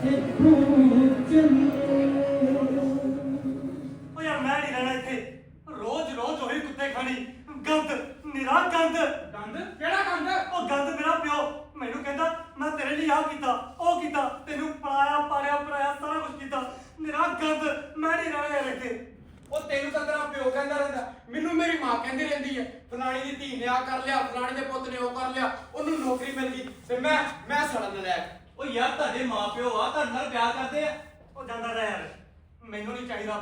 ਇੱਥੋਂ ਚੱਲੀਏ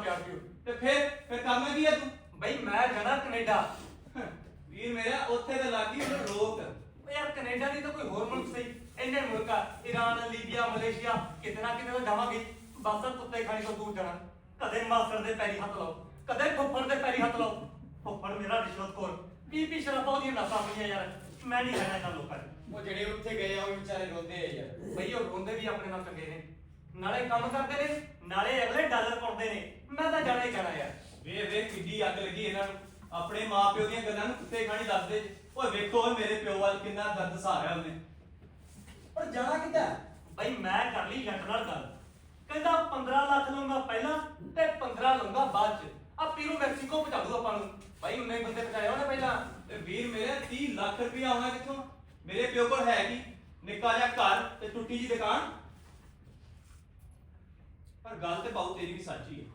ਪਿਆਰ ਪਿਓ ਤੇ ਫਿਰ ਫਿਰ ਕਰਨਾ ਕੀ ਆ ਤੂੰ? ਬਈ ਮੈਂ ਜਾਣਾ ਕੈਨੇਡਾ। ਵੀਰ ਮੇਰਾ ਉੱਥੇ ਤੇ ਲੱਗੀ ਉਹਨੂੰ ਰੋਕ ਓ ਯਾਰ ਕੈਨੇਡਾ ਨਹੀਂ ਤਾਂ ਕੋਈ ਹੋਰ ਮੁਲਕ ਸਹੀ। ਇੰਨੇ ਮੁਲਕ ਆ ਈਰਾਨ ਲੀਬੀਆ ਮਲੇਸ਼ੀਆ ਕਿਤੇ ਨਾ ਕਿਤੇ ਤਾਂ ਜਾਵਾਂਗੇ। ਬਸ ਕੁੱਤੇ ਖਾਣੀ ਤੋਂ ਦੂਰ ਜਾਣਾ। ਕਦੇ ਮਾਸਟਰ ਦੇ ਪੈਰੀ ਹੱਥ ਲਾਓ ਕਦੇ ਫੁੱਫੜ ਦੇ ਪੈਰੀ ਹੱਥ ਲਾਓ। ਫੁੱਫੜ ਮੇਰਾ ਰਿਸ਼ਵਤਖੋਰ ਪੀ ਪੀ ਸ਼ਰਾਬਾਂ ਉਹਦੀਆਂ ਨਸਾਂ ਪਈਆਂ ਯਾਰ। ਮੈਂ ਨਹੀਂ ਰਹਿਣਾ ਇਹਨਾਂ ਲੋਕਾਂ 'ਚ ਉਹ ਜਿਹੜੇ ਉੱਥੇ ਗਏ ਆ ਉਹ ਵਿਚਾਰੇ ਰੋਂਦੇ ਆ ਯਾਰ। ਬਈ ਉਹ ਰੋਂਦੇ ਵੀ ਆਪਣੇ ਨਾਲ ਚੰਗੇ ਨੇ। ਨਾਲੇ ਕੰਮ ਕਰਦੇ ਨੇ ਨਾਲੇ ਅਗਲੇ ਡਾਲਰ ਪਾਉਂਦੇ ਨੇ। ਮੈਂ ਤਾਂ ਜਾਣਾ ਹੀ ਜਾਣਾ ਯਾਰ। ਵੇ ਵੇ ਕਿੱਡੀ ਅੱਗ ਲੱਗੀ ਇਹਨਾਂ ਨੂੰ। ਆਪਣੇ ਮਾਪਿਓ ਦੀਆਂ ਗੱਲਾਂ ਨੂੰ ਕੁੱਤੇ ਖਾਣੀ ਦੱਸਦੇ? ਜੇ। ਓਏ ਵੇਖੋ ਓਏ ਮੇਰੇ ਪਿਓ ਵੱਲ ਕਿੰਨਾ ਦਰਦ ਸਹਾਰਿਆ ਉਹਨੇ। ਪਰ ਜਾਣਾ ਕਿੱਦਾਂ? ਬਈ ਮੈਂ ਕਰ ਲਈ ਜੱਟ ਨਾਲ ਗੱਲ। ਕਹਿੰਦਾ 15 ਲੱਖ ਲਊਂਗਾ ਪਹਿਲਾਂ ਤੇ 15 ਲਊਂਗਾ ਬਾਅਦ ਚ। ਆ ਪੀਰੂ ਮੈਕਸੀਕੋ ਪਹੁੰਚਾ ਦੂ ਆਪਾਂ ਨੂੰ। ਭਾਈ ਉਹਨੇ ਬੰਦੇ ਪਹੁੰਚਾਏ ਉਹਨੇ ਪਹਿਲਾਂ। ਤੇ ਵੀਰ ਮੇਰੇ 30 ਲੱਖ ਰੁਪਇਆ ਆਉਣਾ ਕਿੱਥੋਂ? ਮੇਰੇ ਪਿਓ ਕੋਲ ਹੈ ਕੀ? ਨਿੱਕਾ ਜਿਹਾ ਘਰ ਤੇ ਟੁੱਟੀ ਜੀ ਦੁਕਾਨ। ਪਰ ਗੱਲ ਤੇ ਪਾਉ ਤੇਰੀ ਵੀ ਸੱਚੀ ਹੈ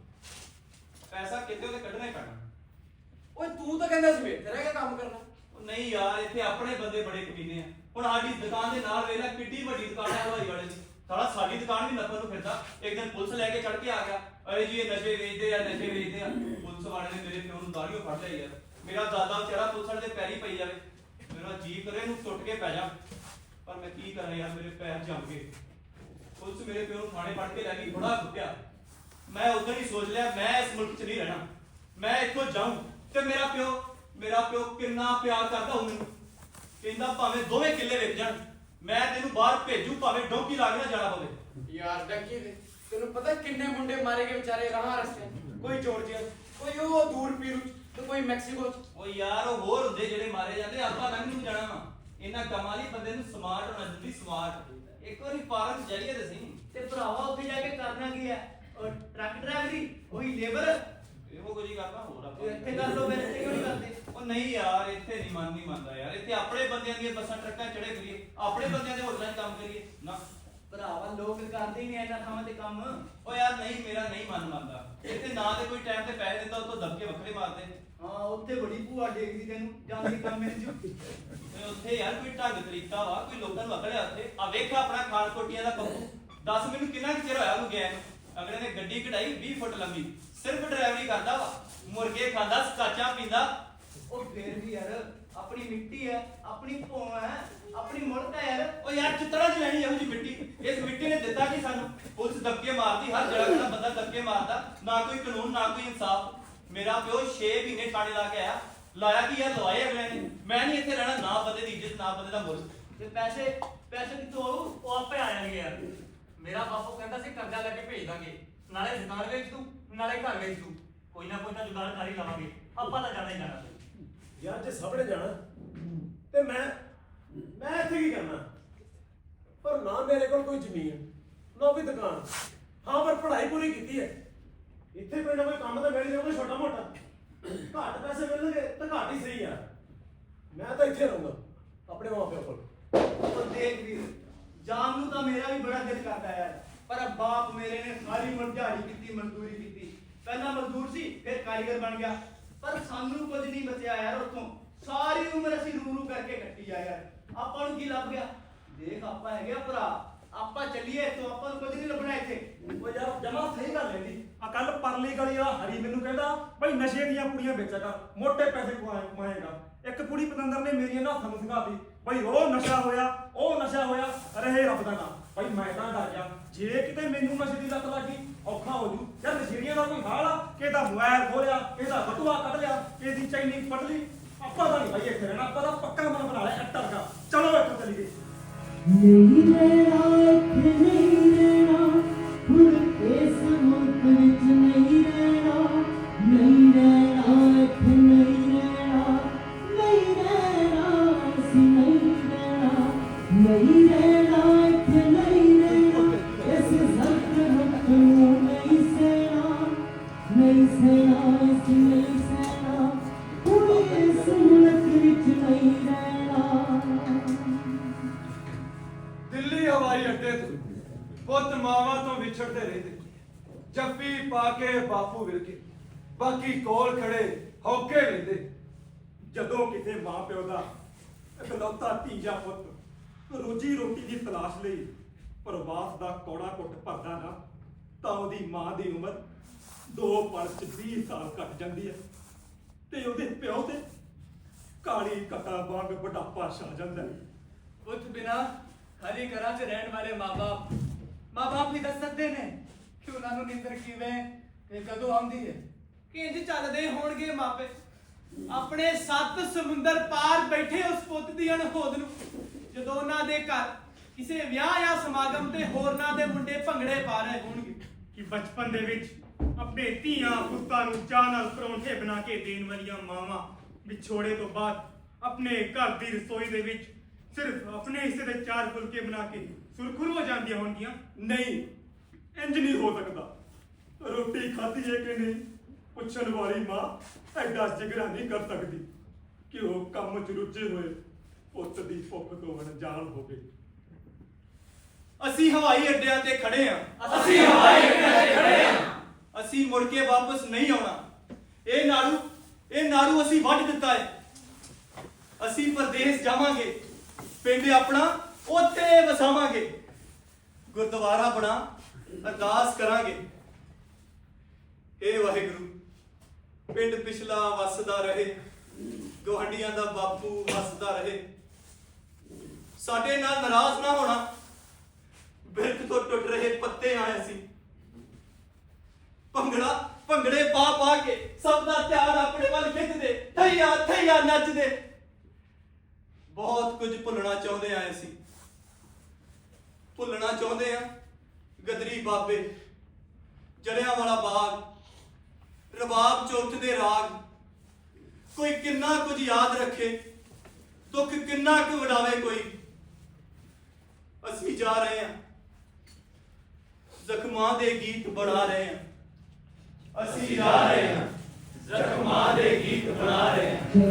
ਪੈਸਾ ਕਿਤੇ ਉਹਦੇ ਕੱਢਣਾ ਹੀ ਪੈਣਾ। ਓਏ ਤੂੰ ਤਾਂ ਕਹਿੰਦਾ ਸੀ ਵੇ ਤੇਰਾ ਕੀ ਕੰਮ ਕਰਨਾ। ਉਹ ਨਹੀਂ ਯਾਰ ਇੱਥੇ ਆਪਣੇ ਬੰਦੇ ਬੜੇ ਕਮੀਨੇ ਆ। ਹੁਣ ਸਾਡੀ ਦੁਕਾਨ ਦੇ ਨਾਲ ਵੇਖ ਲੈ ਕਿੱਡੀ ਵੱਡੀ ਦੁਕਾਨ ਹੈ ਹਲਵਾਈ ਵਾਲੇ ਦੀ। ਸਾਲਾ ਸਾਡੀ ਦੁਕਾਨ ਵੀ ਨੱਪਣ ਨੂੰ ਫਿਰਦਾ। ਇੱਕ ਦਿਨ ਪੁਲਿਸ ਲੈ ਕੇ ਚੜ ਕੇ ਆ ਗਿਆ। ਅਰੇ ਜੀ ਇਹ ਨਸ਼ੇ ਵੇਚਦੇ ਆ ਨਸ਼ੇ ਵੇਚਦੇ ਆ। ਪੁਲਿਸ ਵਾਲੇ ਨੇ ਮੇਰੇ ਪਿਓ ਨੂੰ ਦਾੜੀਓ ਫੜ ਲਿਆ ਯਾਰ ਮੇਰਾ ਦਾਦਾ ਵਿਚਾਰਾ ਪੁਲਿਸ ਦੇ ਪੈਰੀ ਪਈ ਜਾਵੇ। ਮੇਰਾ ਜੀ ਕਰੇ ਇਹਨੂੰ ਟੁੱਟ ਕੇ ਪੈ ਜਾ। ਪਰ ਮੈਂ ਕੀ ਕਰਾਂ ਯਾਰ ਮੇਰੇ ਪੈਰ ਜੰਮ ਗਏ। ਪੁਲਿਸ ਮੇਰੇ ਪਿਓ ਨੂੰ ਥਾਣੇ ਫੜ ਕੇ ਲੈ ਗਈ ਬੜਾ ਕੁੱਟਿਆ। ਮੈਂ ਉਦੋਂ ਹੀ ਸੋਚ ਲਿਆ ਮੈਂ ਇਸ ਮੁਲਕ 'ਚ ਨਹੀਂ ਰਹਿਣਾ। ਮੈਂ ਇੱਥੋਂ ਜਾਊਂ ਤੇ ਮੇਰਾ ਪਿਓ ਮੇਰਾ ਪਿਓ ਕਿੰਨਾ ਪਿਆਰ ਕਰਦਾ ਮੈਨੂੰ। ਕਹਿੰਦਾ ਭਾਵੇਂ ਦੋਵੇਂ ਕਿੱਲੇ ਵੇਚ ਜਾਣ ਮੈਂ ਤੈਨੂੰ ਬਾਹਰ ਭੇਜੂ ਭਾਵੇਂ ਡੋਂਕੀ ਲਾ ਕੇ ਨਾ ਜਾਣਾ ਪਵੇ। ਯਾਰ ਡੱਕੀ ਦੇ। ਤੈਨੂੰ ਪਤਾ ਕਿੰਨੇ ਮੁੰਡੇ ਮਾਰੇ ਗਏ ਵਿਚਾਰੇ ਰਾਹ ਰਸਤੇ। ਕੋਈ ਜਾਰਜੀਆ ਕੋਈ ਉਹ ਦੂਰ ਪੀਰੂ ਤੇ ਕੋਈ ਮੈਕਸੀਕੋ ਚ। ਉਹ ਯਾਰ ਉਹ ਹੋਰ ਹੁੰਦੇ ਜਿਹੜੇ ਮਾਰੇ ਜਾਂਦੇ ਆਪਾਂ ਲੰਘ ਨੂੰ ਜਾਣਾ ਵਾ। ਇਹਨਾਂ ਕੰਮਾਂ ਲਈ ਬੰਦੇ ਨੂੰ ਸਮਾਰਟ ਹੋਣਾ ਜ਼ਰੂਰੀ ਸਮਾਰਟ। ਇੱਕ ਵਾਰੀ ਪਾਰਕ ਜਾਈਏ ਤੇ ਸਹੀ। ਤੇ ਭਰਾਵਾ ਉੱਥੇ ਜਾ ਕੇ ਕਰਨਾ ਕੀ ਹੈ? ਉਹ ਟਰੱਕ ਡਰਾਈਵਰੀ ਉਹੀ ਲੇਬਰ। ਇਹੋ ਕੁਝ ਹੀ ਕਰਨਾ ਹੋਰ ਆਪਾਂ ਇੱਥੇ ਕਰ ਲੋ ਫਿਰ ਇੱਥੇ ਕਿਉਂ ਨਹੀਂ ਕਰਦੇ? ਉਹ ਨਹੀਂ ਯਾਰ ਇੱਥੇ ਨਹੀਂ ਮਨ ਨਹੀਂ ਮੰਨਦਾ ਯਾਰ। ਇੱਥੇ ਆਪਣੇ ਬੰਦਿਆਂ ਦੀਆਂ ਬੱਸਾਂ ਟਰੱਕਾਂ ਚੜੇ ਕਰੀਏ ਆਪਣੇ ਬੰਦਿਆਂ ਦੇ ਹੋਟਲਾਂ 'ਚ ਕੰਮ ਕਰੀਏ। ਨਾ। ਭਰਾਵਾ ਲੋਕ ਕਰਦੇ ਹੀ ਨਹੀਂ ਇਹਨਾਂ ਥਾਵਾਂ ਤੇ ਕੰਮ। ਉਹ ਯਾਰ ਨਹੀਂ ਮੇਰਾ ਨਹੀਂ ਮਨ ਮੰਨਦਾ। ਇੱਥੇ ਨਾ ਤੇ ਕੋਈ ਟਾਈਮ ਤੇ ਪੈਸੇ ਦਿੰਦਾ ਉਹ ਤੋਂ ਦਬਕੇ ਵੱਖਰੇ ਮਾਰਦੇ। ਹਾਂ ਉੱਥੇ ਬੜੀ ਭੂਆ ਡੇਗਦੀ ਤੈਨੂੰ ਜਾਂਦੀ ਕੰਮ ਮਿਲ ਜੂ ਤੇ ਉੱਥੇ ਯਾਰ ਕੋਈ ਢੰਗ ਤਰੀਕਾ ਵਾ ਕੋਈ ਲੋਕਾਂ ਨੂੰ ਅਕੜਿਆ ਉੱਥੇ। ਆ ਵੇਖ ਆਪਣਾ ਖਾਨ ਕੋਟੀਆਂ ਦਾ ਪੱਪੂ ਦੱਸ ਮੈਨੂੰ ਕਿੰਨਾ ਕੁ ਚਿਰ ਹੋਇਆ ਉਹਨੂੰ ਗਿਆ ਨੂੰ? ਅਗਲੇ ਨੇ ਗੱਡੀ ਕਢਾਈ 20 ਫੁੱਟ ਲੰਬੀ। ਸਿਰਫ ਡਰਾਈਵਰੀ ਕਰਦਾ ਵਾ। ਮੁਰਗੇ ਖਾਂਦਾ ਸਕਾਚਾ ਪੀਂਦਾ। ਉਹ ਫੇਰ ਵੀ ਯਾਰ ਆਪਣੀ ਮਿੱਟੀ ਹੈ ਆਪਣੀ ਭੋਂ ਹੈ। ਆਪਣੀ ਮੁਲਕ ਹੈ ਯਾਰ, ਉਹ ਯਾਰ ਚਿੱਤਰਾ ਚ ਲੈਣੀ ਇਹੋ ਜੀ ਮਿੱਟੀ? ਇਸ ਮਿੱਟੀ ਨੇ ਦਿੱਤਾ ਕੀ ਸਾਨੂੰ ਪੁਲਿਸ ਦਬਕੇ ਮਾਰਦੀ ਹਰ ਜਗ੍ਹਾ ਦਾ ਬੰਦਾ ਦਬਕੇ ਮਾਰਦਾ, ਨਾ ਕੋਈ ਕਾਨੂੰਨ, ਨਾ ਕੋਈ ਇਨਸਾਫ। ਮੇਰਾ ਪਿਓ 6 ਮਹੀਨੇ ਥਾਣੇ ਲਾ ਕੇ ਆਇਆ, ਲਾਇਆ ਕੀ ਯਾਰ ਲਵਾਏ ਅਗਲੇ ਨੇ। ਮੈਂ ਨਹੀਂ ਇੱਥੇ ਰਹਿਣਾ, ਨਾ ਬੰਦੇ ਦੀ ਇੱਜ਼ਤ, ਨਾ ਬੰਦੇ ਦਾ ਮੁੱਲ। ਤੇ ਪੈਸੇ ਪੈਸੇ ਕਿੱਥੋਂ ਆਉ ਉਹ ਆਪੇ ਆ ਜਾਣਗੇ ਯਾਰ। ਮੇਰਾ ਬਾਪੂ ਕਹਿੰਦਾ ਸੀ, ਕਰਜ਼ਾ ਲੈ ਕੇ ਭੇਜ ਦਾਂਗੇ। ਨਾਲੇ ਦੁਕਾਨ ਵੇਚ ਤੂੰ ਨਾਲੇ ਘਰ ਵੇਚ ਤੂੰ ਕੋਈ ਨਾ ਕੋਈ ਤਾਂ ਜੁਗਾੜ ਕਰ ਹੀ ਲਵਾਂਗੇ। ਆਪਾਂ ਤਾਂ ਜਾਣਾ ਹੀ ਜਾਣਾ। ਯਾਰ, ਜੇ ਸਭ ਜਾਣਾ, ਤੇ ਮੈਂ ਮੈਂ ਇੱਥੇ ਕੀ ਕਰਨਾ? ਪਰ ਨਾ ਮੇਰੇ ਕੋਲ ਕੋਈ ਜ਼ਮੀਨ, ਨਾ ਕੋਈ ਦੁਕਾਨ। ਹਾਂ, ਪਰ ਪੜ੍ਹਾਈ ਪੂਰੀ ਕੀਤੀ ਹੈ। ਇੱਥੇ ਕੋਈ ਨਾ ਕੋਈ ਕੰਮ ਤਾਂ ਮਿਲ ਜਾਊਗਾ ਛੋਟਾ ਮੋਟਾ ਘੱਟ ਪੈਸੇ ਮਿਲਣਗੇ ਤਾਂ ਘੱਟ ਹੀ ਸਹੀ ਆ। ਮੈਂ ਤਾਂ ਇੱਥੇ ਰਹੂੰਗਾ, ਆਪਣੇ ਮਾਪਿਆਂ ਕੋਲ। ਉਹ ਦੇਖ ਵੀਰ, ਜਾਨ ਨੂੰ ਤਾਂ ਮੇਰਾ ਵੀ ਬੜਾ ਦਿਲ ਕਰਦਾ ਯਾਰ ਪਰ ਬਾਪ ਮੇਰੇ ਨੇ ਸਾਰੀ ਉਮਰ ਦਿਹਾੜੀ ਕੀਤੀ, ਮਜ਼ਦੂਰੀ ਕੀਤੀ। ਪਹਿਲਾਂ ਮਜ਼ਦੂਰ ਸੀ, ਫਿਰ ਕਾਰੀਗਰ ਬਣ ਗਿਆ। ਪਰ ਸਾਨੂੰ ਕੁਝ ਨਹੀਂ ਬਚਿਆ ਯਾਰ ਉੱਥੋਂ। ਸਾਰੀ ਉਮਰ ਅਸੀਂ ਰੂ ਰੂ ਕਰਕੇ ਕੱਟੀ ਆ ਯਾਰ। ਆਪਾਂ ਨੂੰ ਕੀ ਲੱਭ ਗਿਆ? ਦੇਖ ਆਪਾਂ ਹੈਗੇ ਆ ਭਰਾ। ਆਪਾਂ ਚੱਲੀਏ ਇੱਥੋਂ ਆਪਾਂ ਨੂੰ ਕੁਝ ਨਹੀਂ ਲੱਭਣਾ ਇੱਥੇ। ਉਹ ਯਾਰ ਜਮਾ ਸਹੀ ਗੱਲ ਹੈ ਜੀ। ਆ ਕੱਲ ਪਰਲੀ ਗਲੀ ਵਾਲਾ ਹਰੀ ਮੈਨੂੰ ਕਹਿੰਦਾ ਬਈ ਨਸ਼ੇ ਦੀਆਂ ਕੁੜੀਆਂ ਵੇਚਿਆ ਕਰ ਮੋਟੇ ਪੈਸੇ ਕਮਾਏ ਕਮਾਏਗਾ ਇੱਕ ਕੁੜੀ ਪਤੰਦਰ ਨੇ ਮੇਰੀਆਂ ਨਾ ਸਾਨੂੰ ਸੰਘਾਤੀ ਬਈ ਉਹ ਨਸ਼ਾ ਹੋਇਆ ਉਹ ਨਸ਼ਾ ਹੋਇਆ ਰਹੇ ਰੱਬ ਦਾ ਨਾਮ। ਬਈ ਮੈਂ ਤਾਂ ਡਰ ਗਿਆ। ਜੇ ਕਿਤੇ ਮੈਨੂੰ ਨਸ਼ੇ ਦੀ ਲੱਤ ਲੱਗੀ ਔਖਾ ਹੋ ਜੂ। ਯਾਰ ਨਸ਼ੇੜੀਆਂ ਦਾ ਕੋਈ ਹਾਲ ਆ? ਕਿਹਦਾ ਮੋਬਾਈਲ ਖੋਲਿਆ ਕਿਹਦਾ ਬਟੂਆ ਕੱਢ ਲਿਆ ਕਿਹਦੀ ਚੈਨੀ ਫੜ ਲਈ। ਆਪਾਂ ਤਾਂ ਨਹੀਂ ਬਈ ਇੱਥੇ ਰਹਿਣਾ, ਆਪਾਂ ਤਾਂ ਪੱਕਾ ਮਨ ਬਣਾ ਲਿਆ ਅੱਟਰ ਦਾ। ਚਲੋ ਇੱਥੋਂ ਚੱਲੀਏ ਨਹੀਂ ਰਹਿਣਾ ਇੱਥੇ ਨਹੀਂ ਰਹਿਣਾ, ਹੁਣ ਇਸ ਮੁਲਕ ਵਿੱਚ ਨਹੀਂ ਰਹਿਣਾ ਨਹੀਂ ਰਹਿਣਾ ਇੱਥੇ ਨਹੀਂ ਰਹਿਣਾ ਨਹੀਂ ਰਹਿਣਾ, ਅਸੀਂ ਨਹੀਂ ਰਹਿਣਾ ਨਹੀਂ ਰਹਿਣਾ। ਮਾਪੇ ਵੀ ਦੱਸ ਸਕਦੇ ਨੇ ਕਿ ਉਹਨਾਂ ਨੂੰ ਨਿੰਦਰ ਕਿਵੇਂ ਤੇ ਕਦੋਂ ਆਉਂਦੀ ਹੈ? ਕਿੰਜ ਚੱਲਦੇ ਹੋਣਗੇ ਮਾਪੇ? ਆਪਣੇ ਸੱਤ ਸਮੁੰਦਰ ਪਾਰ ਬੈਠੇ ਉਸ ਪੁੱਤ ਦੀ ਅਣਹੋਦ ਨੂੰ। ਜਦੋਂ ਉਹਨਾਂ ਦੇ ਘਰ ਕਿਸੇ ਵਿਆਹ ਜਾਂ ਸਮਾਗਮ ਤੇ ਹੋਰਨਾਂ ਦੇ ਮੁੰਡੇ ਭੰਗੜੇ ਪਾ ਰਹੇ ਹੋਣਗੇ। ਕਿ ਬਚਪਨ ਦੇ ਵਿੱਚ ਆਪਣੇ ਧੀਆਂ ਪੁੱਤਾਂ ਨੂੰ ਚਾਹ ਨਾਲ ਪਰੌਂਠੇ ਬਣਾ ਕੇ ਦੇਣ ਵਾਲੀਆਂ ਮਾਵਾਂ ਵਿਛੋੜੇ ਤੋਂ ਬਾਅਦ ਆਪਣੇ ਘਰ ਦੀ ਰਸੋਈ ਦੇ ਵਿੱਚ ਸਿਰਫ ਆਪਣੇ ਹਿੱਸੇ ਦੇ ਚਾਰ ਫੁਲਕੇ ਬਣਾ ਕੇ ਸੁਰਖਰੂ ਹੋ ਜਾਂਦੀਆਂ ਹੋਣਗੀਆਂ। ਨਹੀਂ ਇੰਜ ਨਹੀਂ ਹੋ ਸਕਦਾ। ਰੋਟੀ ਖਾਧੀ ਹੈ ਕਿ ਨਹੀਂ? ਪੁੱਛਣ ਵਾਲੀ ਮਾਂ ਐਡਾ ਜਿਗਰਾ ਨਹੀਂ ਕਰ ਸਕਦੀ ਕਿ ਉਹ ਕੰਮ 'ਚ ਰੁੱਝੇ ਹੋਏ ਪੁੱਤ ਦੀ ਭੁੱਖ ਤੋਂ ਅਣਜਾਣ ਹੋਵੇ। ਅਸੀਂ ਹਵਾਈ ਅੱਡਿਆਂ ਤੇ ਖੜੇ ਆ। ਅਸੀਂ ਹਵਾਈ ਅੱਡਿਆਂ ਤੇ ਖੜੇ ਆ। ਅਸੀਂ ਮੁੜ ਕੇ ਵਾਪਸ ਨਹੀਂ ਆਉਣਾ। ਇਹ ਨਾੜੂ ਇਹ ਨਾੜੂ ਅਸੀਂ ਵੱਢ ਦਿੱਤਾ ਹੈ। ਅਸੀਂ ਪਰਦੇਸ ਜਾਵਾਂਗੇ। ਪਿੰਡ ਆਪਣਾ ਉੱਥੇ ਵਸਾਵਾਂਗੇ। ਗੁਰਦੁਆਰਾ ਬਣਾ, ਅਰਦਾਸ ਕਰਾਂਗੇ। ਏ ਵਾਹਿਗੁਰੂ, ਪਿੰਡ ਪਿਛਲਾ ਵਸਦਾ ਰਹੇ। ਗੁਆਂਢੀਆਂ ਦਾ ਬਾਪੂ ਵਸਦਾ ਰਹੇ। ਸਾਡੇ ਨਾਲ ਨਾਰਾਜ਼ ਨਾ ਹੋਣਾ। ਬਿਰਕ ਤੋਂ ਟੁੱਟ ਰਹੇ ਪੱਤੇ ਆਏ ਸੀ। ਭੰਗੜਾ, ਭੰਗੜੇ ਪਾ ਪਾ ਕੇ ਸਭ ਦਾ ਧਿਆਨ ਆਪਣੇ ਵੱਲ ਖਿੱਚਦੇ, ਥਈਆ ਥਈਆ ਨੱਚਦੇ। ਬਹੁਤ ਕੁਝ ਭੁੱਲਣਾ ਚਾਹੁੰਦੇ ਆਏ ਸੀ। ਭੁੱਲਣਾ ਚਾਹੁੰਦੇ ਆ? ਗਦਰੀ ਬਾਬੇ ਜਲਿਆਂ ਵਾਲਾ ਬਾਗ, ਰਬਾਬ ਚੌਥ ਦੇ ਰਾਗ, ਕੋਈ ਕਿੰਨਾ ਕੁਝ ਯਾਦ ਰੱਖੇ, ਦੁੱਖ ਕਿੰਨਾ ਕੁ ਵਡਾਵੇ ਕੋਈ? ਅਸੀਂ ਜਾ ਰਹੇ ਹਾਂ। ਜ਼ਖਮਾਂ ਦੇ ਗੀਤ ਬਣਾ ਰਹੇ ਹਾਂ। ਅਸੀਂ ਜਾ ਰਹੇ ਹਾਂ। ਜ਼ਖਮਾਂ ਦੇ ਗੀਤ ਬਣਾ ਰਹੇ ਹਾਂ।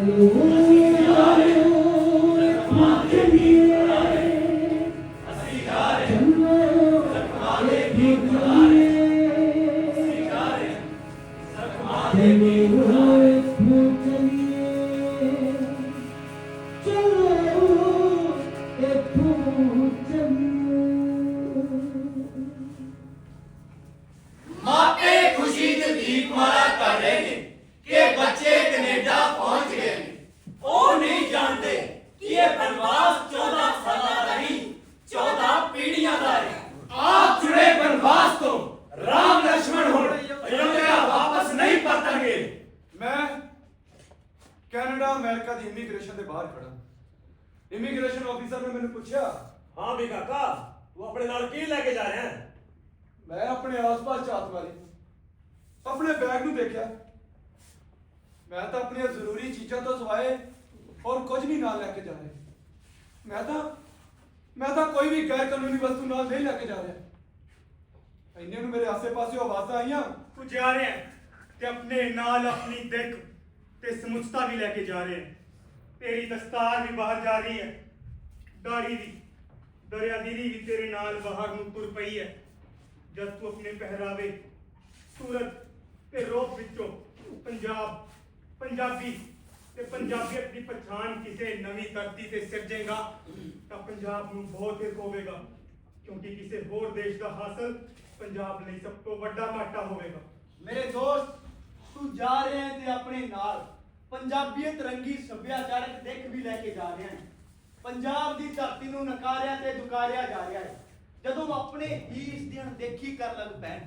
ਬਾਹਰ ਖੜਾ ਇਮੀਗ੍ਰੇਸ਼ਨ ਆਫੀਸਰ ਨੇ ਮੈਨੂੰ ਪੁੱਛਿਆ ਹਾਂ ਵੀ ਕਾਕਾ ਤੂੰ ਆਪਣੇ ਨਾਲ ਕੀ ਲੈ ਕੇ ਜਾ ਰਿਹਾ ਹੈ? ਮੈਂ ਆਪਣੇ ਆਸ-ਪਾਸ ਝਾਤ ਮਾਰੀ ਆਪਣੇ ਬੈਗ ਨੂੰ ਦੇਖਿਆ। ਮੈਂ ਤਾਂ ਆਪਣੀਆਂ ਜ਼ਰੂਰੀ ਚੀਜ਼ਾਂ ਤੋਂ ਸਿਵਾਏ ਹੋਰ ਕੁਝ ਨਹੀਂ ਨਾਲ ਲੈ ਕੇ ਜਾ ਰਿਹਾ। ਮੈਂ ਤਾਂ ਮੈਂ ਤਾਂ ਕੋਈ ਵੀ ਗੈਰ ਕਾਨੂੰਨੀ ਵਸਤੂ ਨਾਲ ਨਹੀਂ ਲੈ ਕੇ ਜਾ ਰਿਹਾ। ਇੰਨੇ ਨੂੰ ਮੇਰੇ ਆਸੇ-ਪਾਸੇ ਆਵਾਜ਼ਾਂ ਆਈਆਂ। ਤੂੰ ਜਾ ਰਿਹਾ ਹੈ ਤੇ ਆਪਣੇ ਨਾਲ ਆਪਣੀ ਦਿੱਖ ਤੇ ਸਮੁੱਚਤਾ ਵੀ ਲੈ ਕੇ ਜਾ ਰਿਹਾ ਹੈ। ਤੇਰੀ ਦਸਤਾਰ ਵੀ ਬਾਹਰ ਜਾ ਰਹੀ ਹੈ। ਦਾੜੀ ਦੀ ਦਰਿਆਦਿਲੀ ਵੀ ਤੇਰੇ ਨਾਲ ਬਾਹਰ ਨੂੰ ਤੁਰ ਪਈ ਹੈ। ਜਦ ਤੂੰ ਆਪਣੇ ਪਹਿਰਾਵੇ, ਸੂਰਤ ਤੇ ਰੂਪ ਵਿੱਚੋਂ ਪੰਜਾਬ, ਪੰਜਾਬੀ ਤੇ ਪੰਜਾਬੀਅਤ ਦੀ ਪਛਾਣ ਕਿਸੇ ਨਵੀਂ ਧਰਤੀ ਤੇ ਸਿਰਜੇਗਾ, ਤਾਂ ਪੰਜਾਬ ਨੂੰ ਬਹੁਤ ਹੀ ਹੋਵੇਗਾ, ਕਿਉਂਕਿ ਕਿਸੇ ਹੋਰ ਦੇਸ਼ ਦਾ ਹਾਸਲ ਪੰਜਾਬ ਲਈ ਸਭ ਤੋਂ ਵੱਡਾ ਘਾਟਾ ਹੋਵੇਗਾ। ਮੇਰੇ ਦੋਸਤ, ਤੂੰ ਜਾ ਰਿਹਾ ਹੈ ਤੇ ਆਪਣੇ ਨਾਲ। ਪੰਜਾਬੀਅਤ ਰੰਗੀ ਸੱਭਿਆਚਾਰਕ ਦਿੱਖ ਵੀ ਲੈ ਕੇ ਜਾ ਰਿਹਾ ਹੈ। ਪੰਜਾਬ ਦੀ ਧਰਤੀ ਨੂੰ ਨਕਾਰਿਆ ਤੇ ਦੁਕਾਰਿਆ ਜਾ ਰਿਹਾ ਹੈ। ਜਦੋਂ ਆਪਣੇ ਹੀ ਇਸ ਦੀ ਅਣਦੇਖੀ ਕਰ ਲੱਗ ਪੈਣ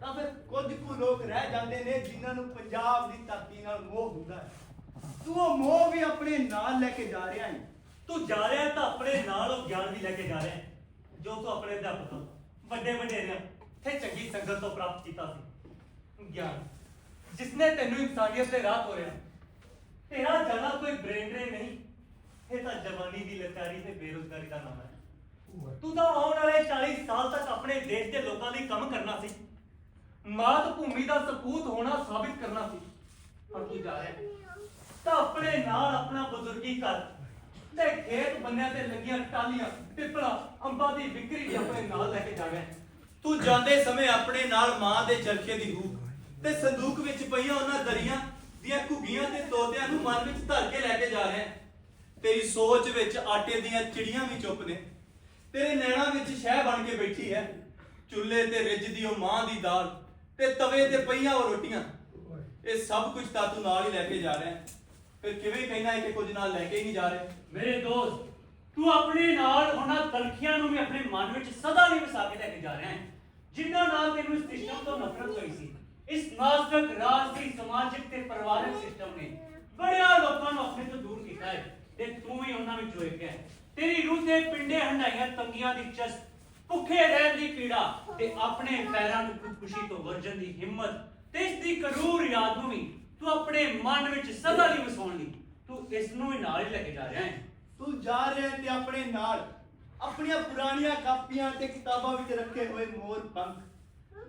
ਤਾਂ ਫਿਰ ਕੁਝ ਕੁ ਲੋਕ ਰਹਿ ਜਾਂਦੇ ਨੇ ਜਿਨ੍ਹਾਂ ਨੂੰ ਪੰਜਾਬ ਦੀ ਧਰਤੀ ਨਾਲ ਮੋਹ ਹੁੰਦਾ ਹੈ। ਤੂੰ ਉਹ ਮੋਹ ਵੀ ਆਪਣੇ ਨਾਲ ਲੈ ਕੇ ਜਾ ਰਿਹਾ ਹੈ। ਤੂੰ ਜਾ ਰਿਹਾ ਤਾਂ ਆਪਣੇ ਨਾਲ ਉਹ ਗਿਆਨ ਵੀ ਲੈ ਕੇ ਜਾ ਰਿਹਾ ਹੈ, ਜੋ ਤੂੰ ਆਪਣੇ ਅਧਿਆਪਕਾਂ ਵੱਡੇ ਵਡੇਰਿਆਂ ਤੇ ਚੰਗੀ ਸੰਗਤ ਤੋਂ ਪ੍ਰਾਪਤ ਕੀਤਾ ਸੀ। ਗਿਆਨ ਜਿਸਨੇ ਤੈਨੂੰ ਇਨਸਾਨੀਅਤ ਦੇ ਰਾਹ ਤੋਰਿਆ ਬ੍ਰੇਨ ਡਰੇਨ ਨਹੀਂ ਇਹ ਤਾਂ ਜਵਾਨੀ ਦੀ ਲਾਚਾਰੀ ਤੇ ਬੇਰੁਜ਼ਗਾਰੀ ਦਾ ਨਾਮ ਹੈ। ਤੂੰ ਤਾਂ ਆਉਣ ਵਾਲੇ 40 ਸਾਲ ਤੱਕ ਆਪਣੇ ਦੇਸ਼ ਦੇ ਲੋਕਾਂ ਲਈ ਕੰਮ ਕਰਨਾ ਸੀ। ਮਾਤ ਭੂਮੀ ਦਾ ਸਪੂਤ ਹੋਣਾ ਸਾਬਿਤ ਕਰਨਾ ਸੀ। ਪਰ ਤੂੰ ਜਾ ਰਿਹਾ। ਹੈ। ਤਾਂ ਆਪਣੇ ਨਾਲ ਆਪਣਾ ਬਜ਼ੁਰਗੀ ਘਰ ਤੇ ਖੇਤ ਬੰਨਿਆਂ ਤੇ ਲੱਗੀਆਂ ਟਾਲੀਆਂ ਪਿੱਪਲਾਂ ਅੰਬਾਂ ਦੀ ਵਿਕਰੀ ਵੀ ਆਪਣੇ ਨਾਲ ਲੈ ਕੇ ਜਾਣਾ ਹੈ। ਤੂੰ ਜਾਂਦੇ ਸਮੇਂ ਆਪਣੇ ਨਾਲ ਮਾਂ ਦੇ ਚਰਖੇ ਦੀ ਹੂਕ ਤੇ ਸੰਦੂਕ ਵਿੱਚ ਪਈਆਂ ਉਹਨਾਂ ਦਰੀਆਂ ਦੀਆਂ ਘੁੱਗੀਆਂ ਤੇ ਤੋਤਿਆਂ ਨੂੰ ਮਨ ਵਿੱਚ ਧਰ ਕੇ ਲੈ ਕੇ ਜਾ ਰਿਹਾ ਹੈ। ਤੇਰੀ ਸੋਚ ਵਿੱਚ ਆਟੇ ਦੀਆਂ ਚਿੜੀਆਂ ਵੀ ਚੁੱਪ ਨੇ। ਤੇਰੇ ਨੈਣਾ ਵਿੱਚ ਸ਼ਹਿ ਬਣ ਕੇ ਬੈਠੀ ਹੈ। ਚੁੱਲ੍ਹੇ ਤੇ ਰਿੱਝਦੀ ਉਹ ਮਾਂ ਦੀ ਦਾਲ ਤੇ ਤਵੇ ਤੇ ਪਈਆਂ ਉਹ ਰੋਟੀਆਂ। ਇਹ ਸਭ ਕੁਝ ਤਾਂ ਤੂੰ ਨਾਲ ਹੀ ਲੈ ਕੇ ਜਾ ਰਿਹਾ ਹੈ। ਫਿਰ ਕਿਵੇਂ ਕਹਿਣਾ ਹੈ ਕਿ ਕੁਝ ਨਾਲ ਲੈ ਕੇ ਹੀ ਨਹੀਂ ਜਾ ਰਿਹਾ? ਮੇਰੇ ਦੋਸਤ, ਤੂੰ ਆਪਣੇ ਨਾਲ ਉਹਨਾਂ ਤਲਖੀਆਂ ਨੂੰ ਵੀ ਆਪਣੇ ਮਨ ਵਿੱਚ ਸਦਾ ਲਈ ਵਸਾ ਕੇ ਲੈ ਕੇ ਜਾ ਰਿਹਾ ਹੈ। ਜਿਨ੍ਹਾਂ ਨਾਲ ਤੈਨੂੰ ਇਸ ਸਿਸਟਮ ਤੋਂ ਨਫ਼ਰਤ ਹੋਈ ਸੀ। ਇਸ ਨਾਜ਼ੁਕ ਰਾਜਸੀ ਸਮਾਜਿਕ ਤੇ ਪਰਿਵਾਰਕ ਸਿਸਟਮ ਨੇ ਬੜਿਆ ਲੋਕਾਂ ਨੂੰ ਆਪਣੇ ਤੋਂ ਦੂਰ ਕੀਤਾ ਹੈ ਤੇ ਤੂੰ ਵੀ ਉਹਨਾਂ ਵਿੱਚੋਂ ਇੱਕ ਹੈ। ਤੇਰੀ ਰੂਹ ਤੇ ਪਿੰਡੇ ਹੰਡਾਈਆਂ ਤੰਗੀਆਂ ਦੀ ਚਸ, ਭੁੱਖੇ ਰਹਿਣ ਦੀ ਪੀੜਾ ਤੇ ਆਪਣੇ ਪੈਰਾਂ ਨੂੰ ਖੁਦਕੁਸ਼ੀ ਤੋਂ ਵਰਜਣ ਦੀ ਹਿੰਮਤ ਤੇ ਇਸ ਦੀ ਕਰੂਰ ਯਾਦ ਨੂੰ ਵੀ ਤੂੰ ਆਪਣੇ ਮਨ ਵਿੱਚ ਸਦਾ ਲਈ ਵਸਾਉਣ ਲਈ ਤੂੰ ਇਸ ਨੂੰ ਵੀ ਨਾਲ ਹੀ ਲੈ ਕੇ ਜਾ ਰਿਹਾ ਹੈ। ਤੂੰ ਜਾ ਰਿਹਾ ਤੇ ਆਪਣੇ ਨਾਲ, ਆਪਣੀਆਂ ਪੁਰਾਣੀਆਂ ਕਾਪੀਆਂ ਤੇ ਕਿਤਾਬਾਂ ਵਿੱਚ ਰੱਖੇ ਹੋਏ ਮੋਰ ਪੰਖ,